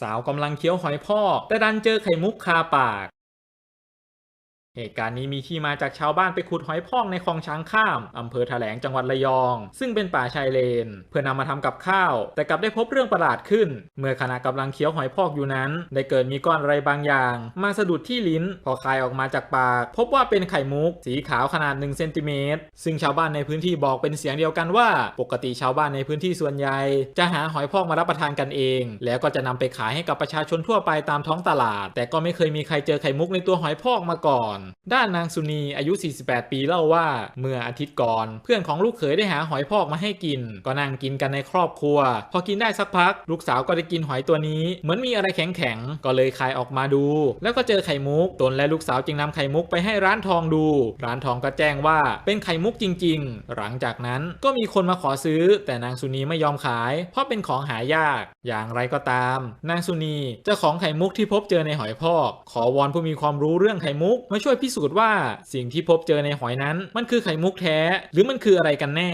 สาวกำลังเคี้ยวหอยพอกแต่ดันเจอไข่มุกคาปาก เหตุการณ์นี้มีที่มาจากชาวบ้านไปขุดหอยพอกในคลองช้างข้าม อำเภอแถลงจังหวัดระยอง ซึ่งเป็นป่าชายเลน เพื่อนำมาทำกับข้าว แต่กลับได้พบเรื่องประหลาดขึ้น เมื่อขณะกำลังเคี้ยวหอยพอกอยู่นั้น ได้เกิดมีก้อนอะไรบางอย่าง มาสะดุดที่ลิ้น พอคายออกมาจากปาก พบว่าเป็นไข่มุก สีขาวขนาด1เซนติเมตรซึ่งชาวบ้านในพื้นที่บอกเป็นเสียงเดียวกันว่า ปกติชาวบ้านในพื้นที่ส่วนใหญ่ จะหาหอยพอกมารับประทานกันเอง แล้วก็จะนำไปขายให้กับประชาชนทั่วไปตามท้องตลาด แต่ก็ไม่เคยมีใครเจอไข่มุกในตัวหอยพอกมาก่อนด้านนางสุนีอายุ 48 ปีเล่าว่า เมื่ออาทิตย์ก่อน เพื่อนของลูกเขยได้หาหอยพอกมาให้กิน ก็นั่งกินกันในครอบครัว พอกินได้สักพัก ลูกสาวก็ได้กินหอยตัวนี้ เหมือนมีอะไรแข็งๆ ก็เลยคายออกมาดู แล้วก็เจอไข่มุก ตนและลูกสาวจึงนำไข่มุกไปให้ร้านทองดู ร้านทองก็แจ้งว่าเป็นไข่มุกจริง ๆ หลังจากนั้นก็มีคนมาขอซื้อ แต่นางสุนีไม่ยอมขาย เพราะเป็นของหายาก อย่างไรก็ตาม นางสุนีเจ้าของไข่มุกที่พบเจอในหอยพอก ขอวอนผู้มีความรู้เรื่องไข่มุกมาช่วยพิสูจน์ว่าสิ่งที่พบเจอในหอยนั้น มันคือไข่มุกแท้ หรือมันคืออะไรกันแน่